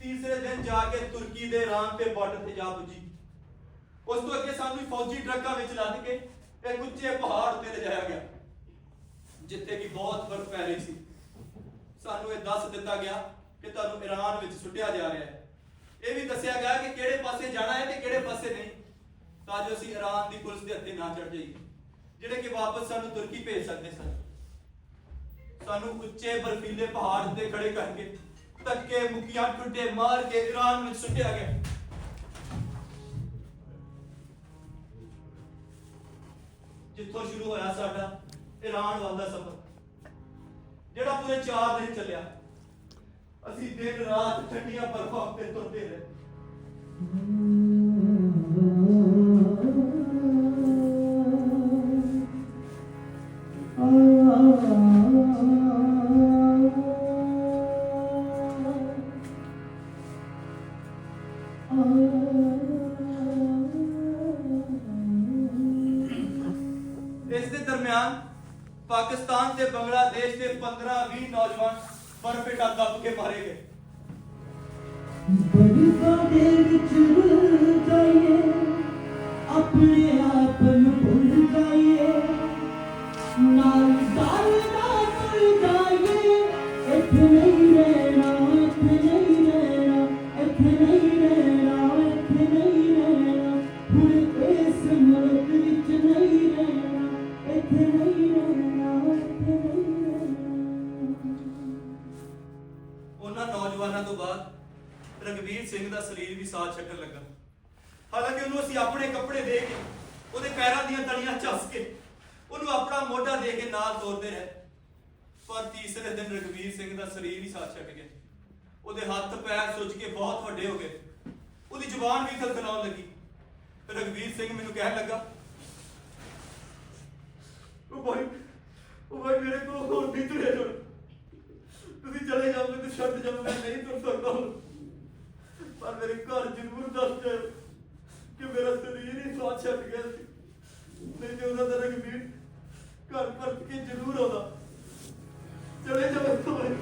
ਤੀਸਰੇ ਦਿਨ ਜਾ ਕੇ ਤੁਰਕੀ ਦੇ ਰਾਮ ਤੇ ਬਾਰਡਰ ਤੇ ਜਾ ਪੁੱਜੀ। ਉਸ ਤੋਂ ਅੱਗੇ ਸਾਨੂੰ ਫੌਜੀ ਟਰੱਕਾਂ ਵਿੱਚ ਲੱਦ ਕੇ ਇੱਕ ਉੱਚੇ ਪਹਾੜ ਤੇ ਲਿਜਾਇਆ ਗਿਆ, ਜਿੱਥੇ ਕਿ ਬਹੁਤ ਬਰਫ਼ ਪੈ ਰਹੀ ਸੀ। ਸਾਨੂੰ ਇਹ ਦੱਸ ਦਿੱਤਾ ਗਿਆ ਕਿ ਤੁਹਾਨੂੰ ਈਰਾਨ ਵਿੱਚ ਸੁੱਟਿਆ ਜਾ ਰਿਹਾ ਹੈ। ਇਹ ਵੀ ਦੱਸਿਆ ਗਿਆ ਕਿ ਕਿਹੜੇ ਪਾਸੇ ਜਾਣਾ ਹੈ ਤੇ ਕਿਹੜੇ ਪਾਸੇ ਨਹੀਂ। ਤਾਂ ਜੋ ਅਸੀਂ ਈਰਾਨ ਦੀ ਪੁਲਿਸ ਦੇ ਹੱਥੇ ਨਾ ਚੜ ਜਾਈਏ। ਜਿਹੜੇ ਕਿ ਵਾਪਸ ਸਾਨੂੰ ਤੁਰਕੀ ਭੇਜ ਸਕਦੇ ਸਨ। ਸਾਨੂੰ ਉੱਚੇ ਬਰਫੀਲੇ ਪਹਾੜ ਉੱਤੇ ਖੜੇ ਕਰਕੇ ਧੱਕੇ, ਮੁੱਕੀਆਂ ਟੁੱਟੇ ਮਾਰ ਕੇ ਈਰਾਨ ਵਿੱਚ ਸੁੱਟਿਆ ਗਿਆ। ਜਿੱਥੋਂ ਸ਼ੁਰੂ ਹੋਇਆ ਸਾਡਾ ਈਰਾਨ ਵੱਲ ਦਾ ਸਫ਼ਰ, ਜਿਹੜਾ ਪੂਰੇ 4 ਦਿਨ ਚੱਲਿਆ। ਅਸੀਂ ਦਿਨ ਰਾਤ ਠੰਡੀਆਂ ਬਰਫ਼ਾਂ ਉੱਤੇ ਤੁਰਦੇ ਰਹੇ। ਸਾਥ ਛੱਡਣ ਲੱਗਾ। ਹਾਲਾਂਕਿ ਉਹਨੂੰ ਅਸੀਂ ਆਪਣੇ ਕੱਪੜੇ ਦੇ ਕੇ, ਉਹਦੇ ਪੈਰਾਂ ਦੀਆਂ ਤਲੀਆਂ ਚੱਸ ਕੇ, ਉਹਨੂੰ ਆਪਣਾ ਮੋਢਾ ਦੇ ਕੇ ਨਾਲ ਤੋਰਦੇ ਰਹੇ। ਪਰ ਤੀਸਰੇ ਦਿਨ ਰਗਵੀਰ ਸਿੰਘ ਦਾ ਸਰੀਰ ਹੀ ਸਾਥ ਛੱਡ ਗਿਆ। ਉਹਦੇ ਹੱਥ ਪੈਰ ਸੁੱਜ ਕੇ ਬਹੁਤ ਵੱਡੇ ਹੋ ਗਏ। ਉਹਦੀ ਜ਼ੁਬਾਨ ਵੀ ਥਲਥਲਾਉਣ ਲੱਗੀ। ਰਗਵੀਰ ਸਿੰਘ ਮੈਨੂੰ ਕਹਿਣ ਲੱਗਾ, ਉਹ ਭਾਈ ਉਹ ਭਾਈ ਮੇਰੇ ਕੋਲ ਹੋਰ ਵੀ ਤੁਰੇ ਜਾਣ ਤੁਸੀਂ ਚਲੇ ਜਾਓ ਤੇ ਛੱਡ ਜਾਓਗੇ, ਨਹੀਂ ਤੁਰ ਸਕਦਾ ਹੁਣ। ਪਰ ਮੇਰੇ ਘਰ ਜ਼ਰੂਰ ਦੱਸਦੇ ਕਿ ਮੇਰਾ ਸਰੀਰ ਹੀ ਸਵਾਦ ਛੱਡ ਗਿਆ ਸੀ। ਨਹੀਂ ਤੇ ਉਹਦਾ ਤਾਂ ਰਗਵੀਰ ਘਰ ਪਰਤ ਕੇ ਜ਼ਰੂਰ ਆਉਂਦਾ। ਚਲੇ ਜਾਵੇ ਤੁਹਾਡੇ